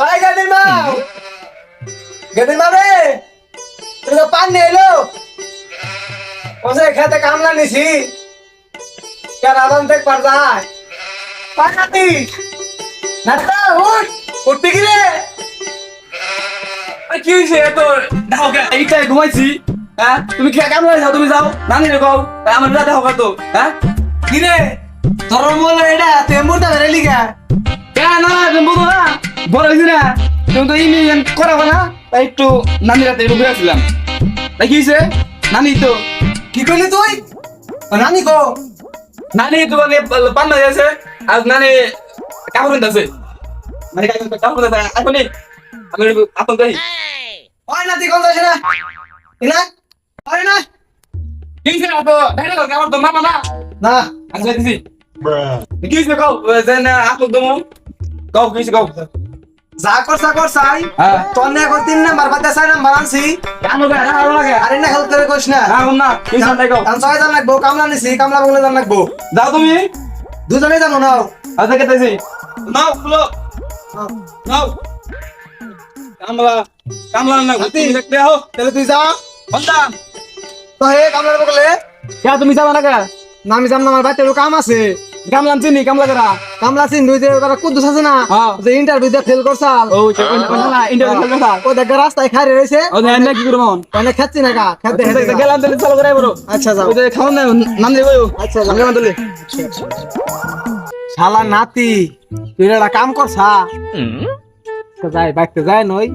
ওই গাড়ির মাও গাড়ির মা রে! তুই তো পান নিয়ে এলো? ওসে খেতে কামলা নিছি। কেন আদান দেখ পার যায়? পান নাতি নাতা উঠ! উঠবি কি রে? কি হয়েছে এত? দেখো এইটা ঘুমাইছি হ্যাঁ? তুমি কি কেমন যাও তুমি যাও। নানি রে কও। তাই আমার হোক তো হ্যাঁ? কি রে? তোর মোলা এটা তুই মুর্দা ধরে লিগা কে না? তুমি বুঝো না বড় হয়েছি না? তাই একটু নানি রাতে একটু ঘুরেছিলাম তাই কি হয়েছে? নানি তো কি করলি তুই? ও নানি কো? নানি তো পান্না যাচ্ছে আর নানি কাপড় কিনতেছে মানে কাপড় কিনতেছে এখনই আমি আপন তাই ওই নাতি কোন যাচ্ছে না? কি হয়েছে তো দেখা কাপড় তো মামা না। না। আচ্ছা দিছি কি হয়েছে কও? যেন আপন তো কও কি হয়েছে কও যা কর যা কর চাই হ্যাঁ। তোর নে কর তিন নাম্বার বাদে চাই নাম্বার আনছি। আরে না হেল্প করে কইস না। রাখুন না কি সান্তাই কও কাম ছয় জন লাগবো কামলা নিছি কামলা বগলে জন লাগবো। যাও তুমি। দুজনে যাব নাও। আচ্ছা কেটেছি। নাও খুলো। নাও। কামলা কামলা না। তুমি দেখতে হও তাহলে তুই যা। বন্ধা। তো হে কামলার বগলে কে তুমি যাবা না কে? না আমি যাম না আমার বাড়িতে কাম আছে। কামলা চিনি কামলা করা কামলা চিন দুই যে কুদ্দুস আছে না হ্যাঁ। যে ইন্টারভিউ দিয়ে ফেল করছাল ও ইন্টারভিউ ও দেখ রাস্তায় খারে রয়েছে। ও না না কি করব? মন খাচ্ছি না কা খেতে দেখতে গেলাম তাহলে চালু করে বড় আচ্ছা যাও। যে খাওন না নাম দেবো আচ্ছা শালা নাতি তুই একটা কাম করছা তো যাই বাইকতে যায় নই।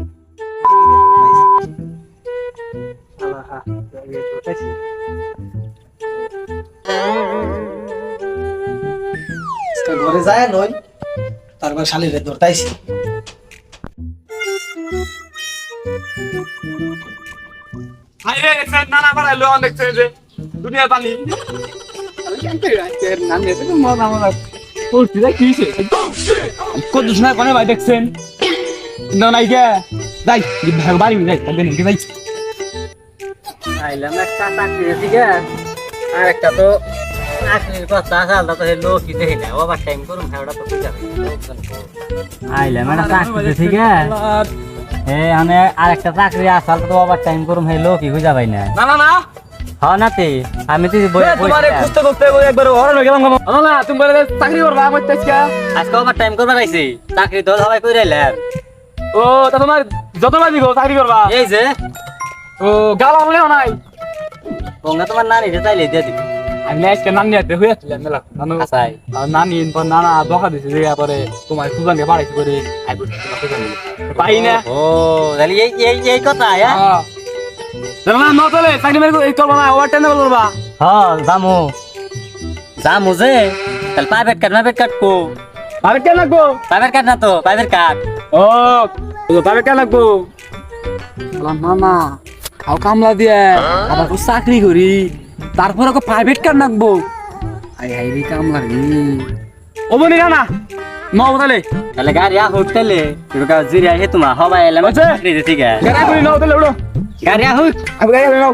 ঘরে যায় নই তারপর শালিরে ধরতাইছি নানা বাড়াই লো যে দুনিয়া পানি আমি কেমতে রাখতে নাম নিয়ে তো মজা মজা কি কত কোনে ভাই দেখছেন? না নাই যাই বাড়ি যাই তাহলে নিকে যাই। আইলাম একটা চাকরি আর একটা তো চাকরির কথা আসালটা তো হে লোক দিতে না ওভার টাইম করুন হ্যাঁ ওটা তো ঠিক আছে। আইলাম একটা চাকরি থেকে? হে মানে আর একটা চাকরি আসাল তো ওভার টাইম করুন হে লোক খুঁজা পাই না। না না না। হ্যাঁ নাতি আমি তো বই তোমারে খুঁজতে খুঁজতে একবার হরণ হয়ে গেলাম না না তুমি বলে চাকরি করবা আমার তেজকা আজকে ওভার টাইম করবার আইছি। চাকরি তো সবাই করে আইলাম ও তা তোমার যত বাজি গো চাকরি করবা। এই যে। ও গালা মনে নাই। তোমরা তোমার নানি যে চাইলে দিয়ে দিবি। আমি আজকে নানি হাতে হয়ে আসছিলাম মেলা নানু। আসাই নানি নানা বকা দিছে যে পরে তোমার সুজানকে বাড়াইছে করে আই বলছি তোমার সুজান পাই না। ও তাহলে এই এই এই কথা হ্যাঁ? হ্যাঁ। না নতলে চাকরি মেরে এই করবা না ওভার টাইম করবা হ্যাঁ জামু জামু যে তাহলে প্রাইভেট কার্ড প্রাইভেট কার্ড কো। পাবে কেন লাগবো? প্রাইভেট কার্ড না তো প্রাইভেট ও লাগবো। মামা খাও কামলা দিয়ে আবার চাকরি করি। তারপর ওকে প্রাইভেট কার রাখব আই আই রে কামলা রে। ও বনি না না বলে তাহলে গাড়ি আহ উঠতেলে তোকে জিরি আহে তোমার হবাই এলাম গাড়ি নাও তাহলে উড়ো। গাড়ি গাড়ি নাও।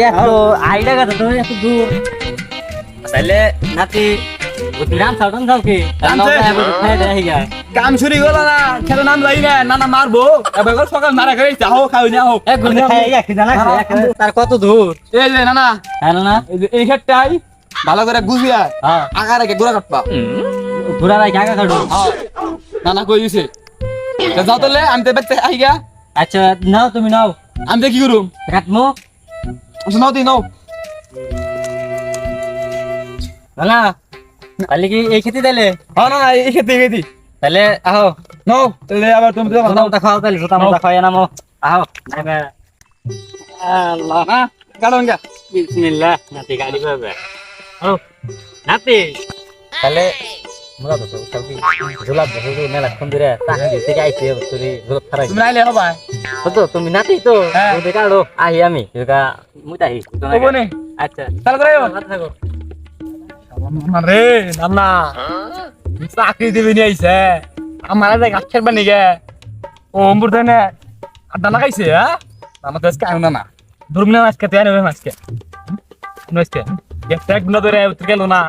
এত আইডা কথা তো এত দূর। তাহলে নাতি কাম শুরু গেল না খেলে নাম যাই না নানা মারবো। এবার সকাল মারা করে যাও খাও না হোক তার কত দূর? এই যে নানা। হ্যাঁ না এই যে ভালো করে গুছিয়া হ্যাঁ। আগা রেখে গোড়া কাটবা। ঘুরা রাখি আগা কাটো হ্যাঁ। নানা কই দিছে যাও তাহলে আমি তো বেতে আই গা। আচ্ছা নাও তুমি নাও। আমি তো কি করুম কাটমো আচ্ছা নাও তুই নাও। না তাহলে কি এই খেতে দিলে হ্যাঁ না না এই খেতে খেতে। তাহলে আহো। নাও তাহলে আবার তুমি জোতা খাও তাহলে জোতা মোটা খাওয়া নামো আহো। আল্লাহ না কারণ গা বিসমিল্লাহ। নাতি গাড়ি পাবে ও নাতি। তাহলে মোরা তো সব কি ঝোলা ধরে মেলা কোন দিরে চাকরি থেকে আইছে তুই ঝোলা খারাই। তুমি আইলে হবা। তো তুমি নাতি তো। হ্যাঁ। তুই আহি আমি। ও বনে। আচ্ছা। চাল করে থাকো আরে নানা চাকরি দিবি নি আইছে? আমার গাছের বানি গে ও, অম্বুর দেনে আড্ডা লাগাইছে হ্যাঁ? আমার তো আজকে আনো না ধরবি না, আজকে তেয়ার হবে আজকে। আজকে। গ্যাসটা একদিন ধরে উত্তর গেল না।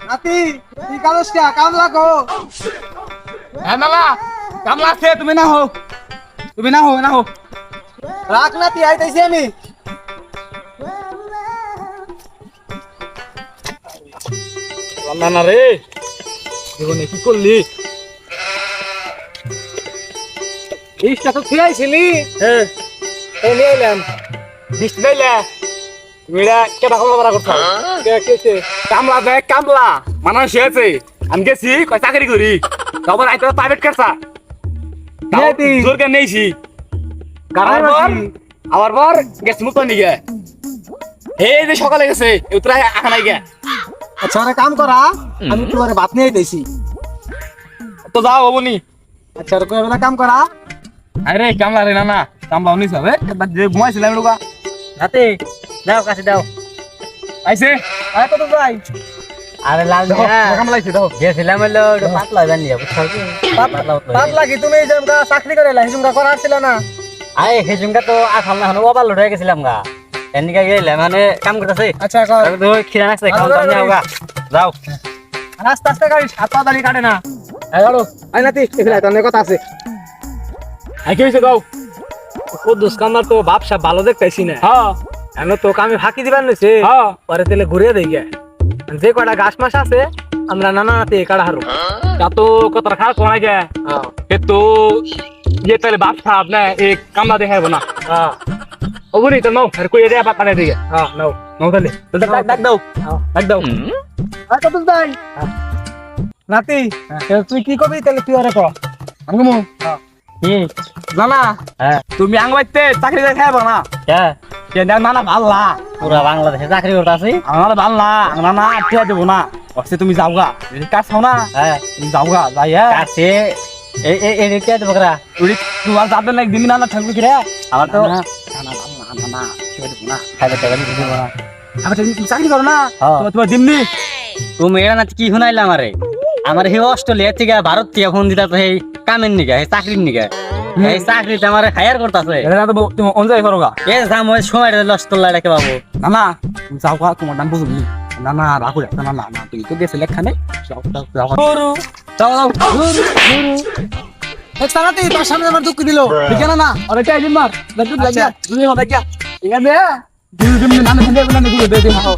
নাতি কি কাগজটা কাম লাগো হ্যাঁ নালা কামলা আছে তুমি না হো তুমি না হো না হো রাখ নাতি আইতাইছি আমি। না না রে। জীবনে কি করলি? ইসটা তো তুই আইছিলি হ্যাঁ। এই নিয়ে এলাম। বৃষ্টি তুমি এটা কেটা কামলা করা করছ? কে কেছে? কামলা দেয় কামলা। মানুষ আছে আমি গেছি কয় চাকরি করি? তারপর আইতে প্রাইভেট কারসা নেতি। নেইছি। আবার পর গেছি মুখ নিগে এই যে সকালে গেছে উতরা আখা নাই গে। আচ্ছা কাম করা আমি তোমার ভাত নিয়ে আইতাইছি তো যাও আচ্ছা আর কয় বেলা কাম করা। আরে কামলা রে না না কামলা যে ঘুমাইছিলাম লোকা। দাও কাছে দাও আইছে। আয় কত যাই? আরে লাল গেছিলাম হলো পাতলা জানি কি? পাতলা পাতলা পাত লাগি তুমি চাকরি করে লাই জমকা করার ছিল না। আরে হেজুমকা তো আসাম না হনো ওবার লড়ে গেছিলাম গা। এনিকা গেলে মানে কাম করতেছে। আচ্ছা কর খিরা নাকছে খাওয়া দাওয়া নিয়ে গা। যাও। আস্তে আস্তে গাড়ি হাত পা দাঁড়িয়ে কাটে না। এই ধরো আই নাতি এখানে তোর কথা আছে। আই কি হইছে গাও কুদ্দুস কামার তো বাপসা ভালো দেখতেছি না। হ্যাঁ। এমন তো আমি ফাঁকি দিবার নইছে হ্যাঁ। পরে তেলে ঘুরিয়ে দেই গে। যে কটা ঘাস মাস আছে আমরা নানা নাতে কাটা হারু। তা তো কত খাস কোনায় যায় এ তো ইয়ে তাহলে বাপ সাহেব না এ কামড়া দেখাবো না হ্যাঁ। ওগুলি তো নাও আর কই দেয়া বাপানে দিয়ে হ্যাঁ নাও। নাও তাহলে। ডাক দাও। হ্যাঁ, ডাক দাও। আর কত দাই নাতি হ্যাঁ। তুই কি করবি তাহলে তুই আরে কর আমি মু হ্যাঁ। হুম। জানা হ্যাঁ। তুমি আঙ্গ চাকরি দেখাবো না হ্যাঁ। না না ভাল্লা পুরা বাংলাদেশে চাকরি করতেছি। আমার ভাল্লা না না আটিয়া দেবো না। অবশ্যই তুমি যাওগা। কাজ খাও না। হ্যাঁ। তুমি যাওগা যাই হ্যাঁ। কাছে এই এই এই কে দেবো করা? তুই তোমার যাবে না একদিন না না থাকবে কি রে? আমার তো না না। না না না কে দেবো না। খাইবে টাকা দিতে দেবো না। আবার তুমি চাকরি করো না। তোমার তোমার দিমনি তুমি এরা না কি শুনাইলে আমারে? আমার সেই অস্ট্রেলিয়া থেকে ভারত থেকে ফোন দিতা তো সেই কামের নিকা সেই চাকরির নিকা। এই চাকরিতে আমার হায়ার করতেছে এটা তো তুমি অনজাই করো গা এ যাম ওই সময় লস তোলা রেখে বাবু না না তুমি যাওগা তোমার নাম বুঝলি না না রাখো না না না তুমি তো গেছিলে এখানে যাও যাও যাও গরু যাও যাও এক সারাতে তোর সামনে আমার দুঃখ দিল ঠিক আছে না আরে দিন মার লাগু লাগিয়া তুমি হো লাগিয়া ঠিক আছে দিন দিন নাম হিন্দে বলে নিগুলো দে দে মারো